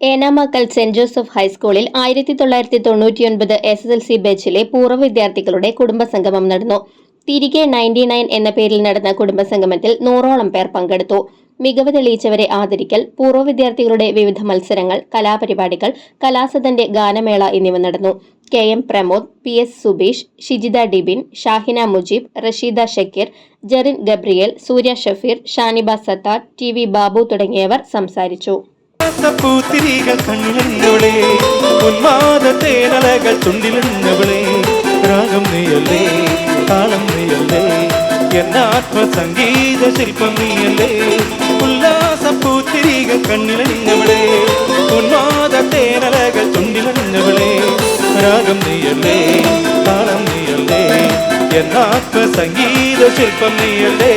ഏനാമക്കൽ saint Joseph ഹൈസ്കൂളിൽ ആയിരത്തി തൊള്ളായിരത്തി തൊണ്ണൂറ്റിയൊൻപത് എസ് എസ് എൽ സി ബാച്ചിലെ പൂർവ വിദ്യാർത്ഥികളുടെ കുടുംബസംഗമം നടന്നു. തിരികെ നയന്റി നയൻ എന്ന പേരിൽ നടന്ന കുടുംബസംഗമത്തിൽ നൂറോളം പേർ പങ്കെടുത്തു. മികവ് തെളിയിച്ചവരെ ആദരിക്കൽ പൂർവ വിദ്യാർത്ഥികളുടെ വിവിധ മത്സരങ്ങൾ കലാപരിപാടികൾ കലാസദന്റെ ഗാനമേള എന്നിവ നടന്നു. K M Pramod P S Subeesh Shijitha Dibin Shahina Mujeeb Rasheeda Shakkeer Jerin Gabriel Surya Shafeer Shaniba Sathar T V Babu തുടങ്ങിയവർ സംസാരിച്ചു. പൂത്തിരികൾ കണ്ണിലെന്നവളെ. ഉന്മാദ തേനലകൾ ചുണ്ടിലെന്നവളെ രാഗം നീയല്ലേ താളം നീയല്ലേ എന്ന ആത്മസംഗീത ശില്പം നീയല്ലേ. ഉല്ലാസ പൂത്തിരികൾ കണ്ണിലെന്നവളെ. ഉന്മാദ തേനലകൾ ചുണ്ടിലെന്നവളെ രാഗം നീയല്ലേ താളം നീയല്ലേ എന്ന ആത്മസംഗീത ശില്പം നീയല്ലേ.